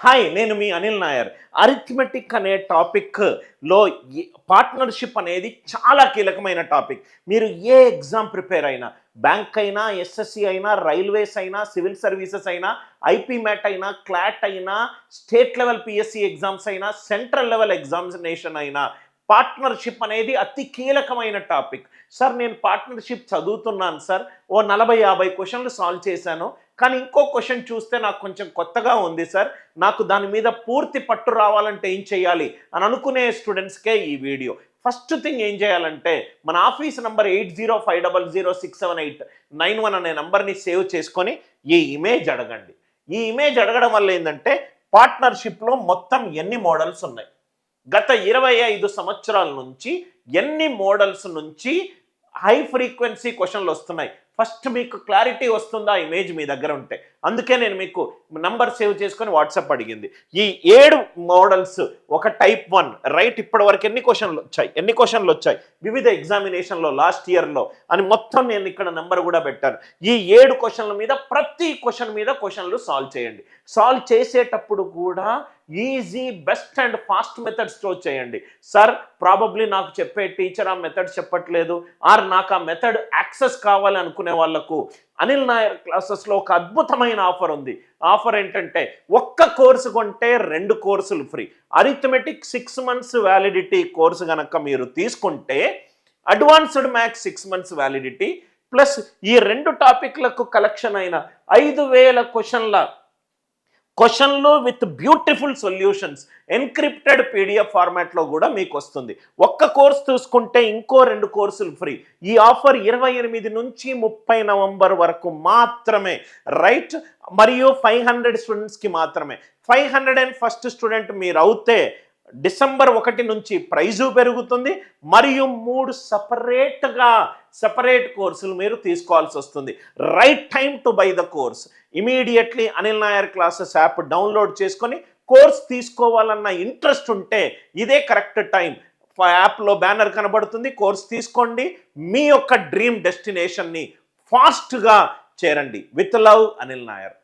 Hi నేను మీ Anil Nair. Arithmetic అనే టాపిక్లో పార్ట్నర్షిప్ అనేది చాలా కీలకమైన టాపిక్ మీరు ఏ ఎగ్జామ్ ప్రిపేర్ అయినా బ్యాంక్ అయినా ఎస్ఎస్సి అయినా రైల్వేస్ అయినా సివిల్ సర్వీసెస్ అయినా ఐపీ మ్యాట్ అయినా క్లాట్ అయినా స్టేట్ లెవెల్ పిఎస్సి ఎగ్జామ్స్ అయినా సెంట్రల్ లెవెల్ ఎగ్జామినేషన్ అయినా పార్ట్నర్షిప్ అనేది అతి కీలకమైన టాపిక్ సార్ నేను పార్ట్నర్షిప్ చదువుతున్నాను సార్ ఓ నలభై యాభై క్వశ్చన్లు సాల్వ్ చేశాను. కానీ ఇంకో క్వశ్చన్ చూస్తే నాకు కొంచెం కొత్తగా ఉంది సార్ నాకు దాని మీద పూర్తి పట్టు రావాలంటే ఏం చేయాలి? అని అనుకునే స్టూడెంట్స్కే ఈ వీడియో ఫస్ట్ థింగ్ ఏం చేయాలంటే మన office number eight zero five double zero six seven eight nine one అనే నంబర్ని సేవ్ చేసుకొని ఈ ఇమేజ్ అడగండి. ఈ ఇమేజ్ అడగడం వల్ల ఏంటంటే పార్ట్నర్షిప్లో మొత్తం ఎన్ని మోడల్స్ ఉన్నాయి? గత ఇరవై ఐదు సంవత్సరాల నుంచి ఎన్ని మోడల్స్ నుంచి హై ఫ్రీక్వెన్సీ క్వశ్చన్లు వస్తున్నాయి? ఫస్ట్ మీకు క్లారిటీ వస్తుందా? ఇమేజ్ మీ దగ్గర ఉంటే. అందుకే నేను మీకు నంబర్ సేవ్ చేసుకొని వాట్సాప్ అడిగింది. ఈ ఏడు మోడల్స్ ఒక టైప్ వన్ రైట్ ఇప్పటి వరకు ఎన్ని క్వశ్చన్లు వచ్చాయి? ఎన్ని క్వశ్చన్లు వచ్చాయి? వివిధ ఎగ్జామినేషన్లో లాస్ట్ ఇయర్లో అని మొత్తం నేను ఇక్కడ నంబర్ కూడా పెట్టాను. ఈ ఏడు క్వశ్చన్ల మీద ప్రతి క్వశ్చన్ మీద క్వశ్చన్లు సాల్వ్ చేయండి. సాల్వ్ చేసేటప్పుడు కూడా ఈజీ బెస్ట్ అండ్ ఫాస్ట్ మెథడ్స్తో చేయండి. సార్ ప్రాబబ్లీ నాకు చెప్పే టీచర్ ఆ మెథడ్ చెప్పట్లేదు. ఆర్ నాకు ఆ మెథడ్ యాక్సెస్ కావాలి అనుకునే వాళ్ళకు అనిల్ నాయర్ క్లాసెస్లో ఒక అద్భుతమైన ఆఫర్ ఉంది. ఆఫర్ ఏంటంటే ఒక్క కోర్సు కొంటే రెండు కోర్సులు free arithmetic six months validity course కనుక మీరు తీసుకుంటే advanced maths six months validity plus ఈ రెండు టాపిక్లకు కలెక్షన్ అయిన ఐదు వేల క్వశ్చన్ల క్వశ్చన్లు with beautiful solutions encrypted PDF ఫార్మాట్లో కూడా మీకు వస్తుంది. ఒక్క కోర్స్ చూసుకుంటే ఇంకో రెండు కోర్సులు ఫ్రీ. ఈ ఆఫర్ ఇరవై ఎనిమిది నుంచి ముప్పై నవంబర్ వరకు మాత్రమే. రైట్? మరియు ఫైవ్ హండ్రెడ్ స్టూడెంట్స్కి మాత్రమే. Five hundred and first student మీరు అవుతే డిసెంబర్ ఒకటి నుంచి ప్రైజు పెరుగుతుంది. మరియు మూడు సపరేట్గా సపరేట్ కోర్సులు మీరు తీసుకోవాల్సి వస్తుంది. Right time to buy the course. Immediately Anil Nair classes app download చేసుకొని కోర్స్ తీసుకోవాలన్న ఇంట్రెస్ట్ ఉంటే ఇదే కరెక్ట్ టైం యాప్లో బ్యానర్ కనబడుతుంది కోర్స్ తీసుకోండి. మీ యొక్క డ్రీమ్ డెస్టినేషన్ని ఫాస్ట్గా చేరండి. With love Anil Nair.